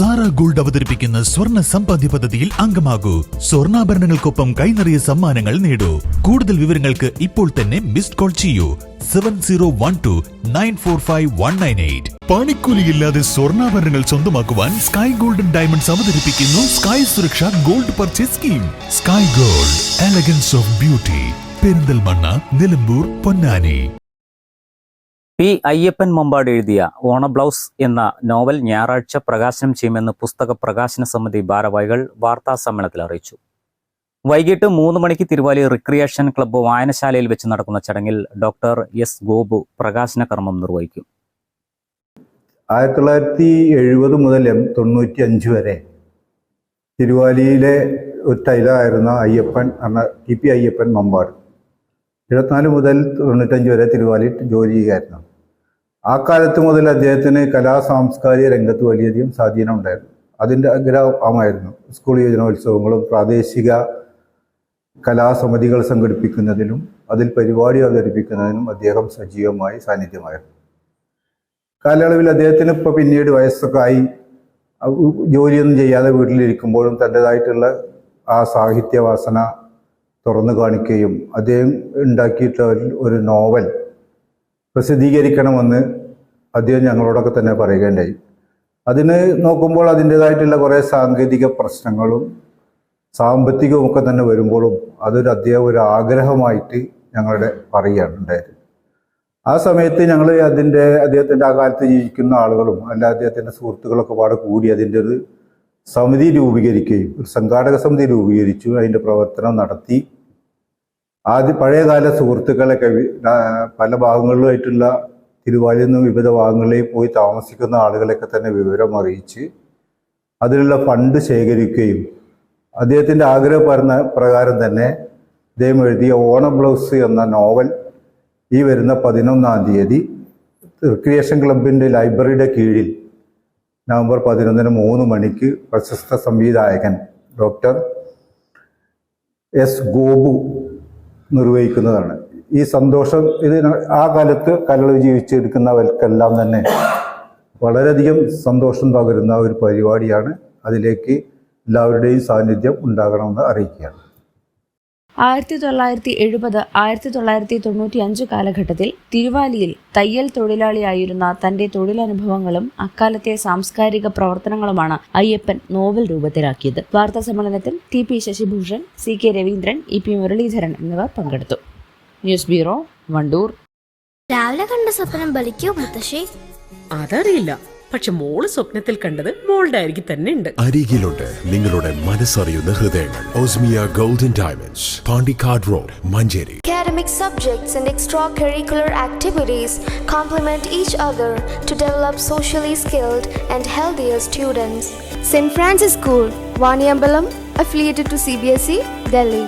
Sara gold അവതരിപ്പിക്കുന്ന സ്വർണ സമ്പാദ്യ പദ്ധതിയിൽ അംഗമാകൂ. സ്വർണാഭരണങ്ങൾക്കൊപ്പം കൈനിറിയ സമ്മാനങ്ങൾ നേടൂ. കൂടുതൽ വിവരങ്ങൾക്ക് ഇപ്പോൾ തന്നെ മിസ്ഡ് കോൾ ചെയ്യൂ. Seven zero one two nine four five one nine eight പണിക്കൂലിയില്ലാതെ സ്വർണാഭരണങ്ങൾ സ്വന്തമാക്കുവാൻ സ്കൈ ഗോൾഡൻ ഡയമണ്ട്സ് അവതരിപ്പിക്കുന്നു Sky Suraksha gold purchase scheme. Sky gold elegance of beauty. Perinthalmanna Nilambur Ponnani. P Ayyappan Mambad എഴുതിയ ഓണ blouse എന്ന novel ഞായറാഴ്ച പ്രകാശനം ചെയ്യുമെന്ന് പുസ്തക പ്രകാശന സമിതി ഭാരവാഹികൾ വാർത്താ സമ്മേളനത്തിൽ അറിയിച്ചു. വൈകിട്ട് മൂന്ന് മണിക്ക് തിരുവാലി റിക്രിയേഷൻ ക്ലബ്ബ് വായനശാലയിൽ വെച്ച് നടക്കുന്ന ചടങ്ങിൽ ഡോക്ടർ എസ് ഗോപു പ്രകാശന കർമ്മം നിർവഹിക്കും. ആയിരത്തി തൊള്ളായിരത്തി എഴുപത് മുതൽ തൊണ്ണൂറ്റി അഞ്ച് വരെ തിരുവാലിയിലെ ഒരു തൈലായിരുന്ന അയ്യപ്പൻ എന്ന ടി പി അയ്യപ്പൻ മമ്പാട്. എഴുപത്തിനാല് മുതൽ തൊണ്ണൂറ്റഞ്ച് വരെ തിരുവാലിയിൽ ജോലി ചെയ്യുകയായിരുന്നു. ആ കാലത്ത് മുതൽ അദ്ദേഹത്തിന് കലാ സാംസ്കാരിക രംഗത്ത് വലിയധികം സ്വാധീനം ഉണ്ടായിരുന്നു. അതിന്റെ ആഗ്രഹമായിരുന്നു സ്കൂൾ യോജനോത്സവങ്ങളും പ്രാദേശിക കലാസമിതികൾ സംഘടിപ്പിക്കുന്നതിലും അതിൽ പരിപാടി അവതരിപ്പിക്കുന്നതിനും അദ്ദേഹം സജീവമായി സാന്നിധ്യമായിരുന്നു. കാലയളവിൽ അദ്ദേഹത്തിന് ഇപ്പോൾ പിന്നീട് വയസ്സൊക്കെ ആയി ജോലിയൊന്നും ചെയ്യാതെ വീട്ടിലിരിക്കുമ്പോഴും തന്റെതായിട്ടുള്ള ആ സാഹിത്യവാസന തുറന്നു കാണിക്കുകയും അദ്ദേഹം ഉണ്ടാക്കിയിട്ടുള്ള ഒരു നോവൽ പ്രസിദ്ധീകരിക്കണമെന്ന് അദ്ദേഹം ഞങ്ങളോടൊക്കെ തന്നെ പറയുകയുണ്ടായി. അതിന് നോക്കുമ്പോൾ അതിന്റെതായിട്ടുള്ള കുറേ സാങ്കേതിക പ്രശ്നങ്ങളും സാമ്പത്തികവും ഒക്കെ തന്നെ വരുമ്പോഴും അതൊരു അദ്ദേഹം ഒരു ആഗ്രഹമായിട്ട് ഞങ്ങളുടെ പറയുകയാണ് ഉണ്ടായത്. ആ സമയത്ത് ഞങ്ങൾ അതിന്റെ അദ്ദേഹത്തിന്റെ ആ കാലത്ത് ജീവിക്കുന്ന ആളുകളും അല്ല അദ്ദേഹത്തിന്റെ സുഹൃത്തുക്കളൊക്കെ പാടെ കൂടി അതിന്റെ ഒരു സമിതി രൂപീകരിക്കുകയും ഒരു സംഘാടക സമിതി രൂപീകരിച്ചു അതിന്റെ പ്രവർത്തനം നടത്തി. ആദ്യ പഴയകാല സുഹൃത്തുക്കളെ കവി പല ഭാഗങ്ങളിലായിട്ടുള്ള തിരുവാലിൽ നിന്നും വിവിധ ഭാഗങ്ങളിലേക്ക് പോയി താമസിക്കുന്ന ആളുകളെയൊക്കെ തന്നെ വിവരം അറിയിച്ച് അതിനുള്ള ഫണ്ട് ശേഖരിക്കുകയും അദ്ദേഹത്തിന്റെ ആഗ്രഹ പറഞ്ഞ പ്രകാരം തന്നെ അദ്ദേഹം എഴുതിയ ഓണ ബ്ലൗസ് എന്ന നോവൽ ഈ വരുന്ന പതിനൊന്നാം തീയതി റിക്രിയേഷൻ ക്ലബിന്റെ ലൈബ്രറിയുടെ കീഴിൽ നവംബർ പതിനൊന്നിന് മൂന്ന് മണിക്ക് പ്രശസ്ത സംവിധായകൻ ഡോക്ടർ എസ് ഗോപു നിർവഹിക്കുന്നതാണ്. ഈ സന്തോഷം ഇത് ആ കാലത്ത് കലകൾ ജീവിച്ചെടുക്കുന്നവർക്കെല്ലാം തന്നെ വളരെയധികം സന്തോഷം പകരുന്ന ഒരു പരിപാടിയാണ്. അതിലേക്ക് എല്ലാവരുടെയും സാന്നിധ്യം ഉണ്ടാകണമെന്ന് അറിയിക്കുകയാണ്. ആയിരത്തി തൊള്ളായിരത്തി എഴുപത് ആയിരത്തി തൊള്ളായിരത്തി തൊണ്ണൂറ്റി അഞ്ച് കാലഘട്ടത്തിൽ തിരുവാലിയിൽ തയ്യൽ തൊഴിലാളിയായിരുന്ന തന്റെ തൊഴിലനുഭവങ്ങളും അക്കാലത്തെ സാംസ്കാരിക പ്രവർത്തനങ്ങളുമാണ് അയ്യപ്പൻ നോവൽ രൂപത്തിലാക്കിയത്. വാർത്താ സമ്മേളനത്തിൽ T P Sashibhushan C K Raveendran E P Muraleedharan എന്നിവർ പങ്കെടുത്തു. News bureau Wandoor. രാവിലെ കണ്ട സ്വപ്നം ബലിക്കോ മുത്തശ്ശി? അതറിയില്ല. പക്ഷെ മോൾ സ്വപ്നത്തിൽ കണ്ടത് മോളുടെ അരികിൽ തന്നെ ഉണ്ട് അരികിലുണ്ട് നിങ്ങളുടെ മനസ്സറിയുന്ന ഹൃദയങ്ങൾ Osmia Golden Diamonds Pandikkad road Manjeri Academic subjects and extracurricular activities complement each other to develop socially skilled and healthier students. St. Francis School, Vaniambalam, affiliated to CBSE, Delhi.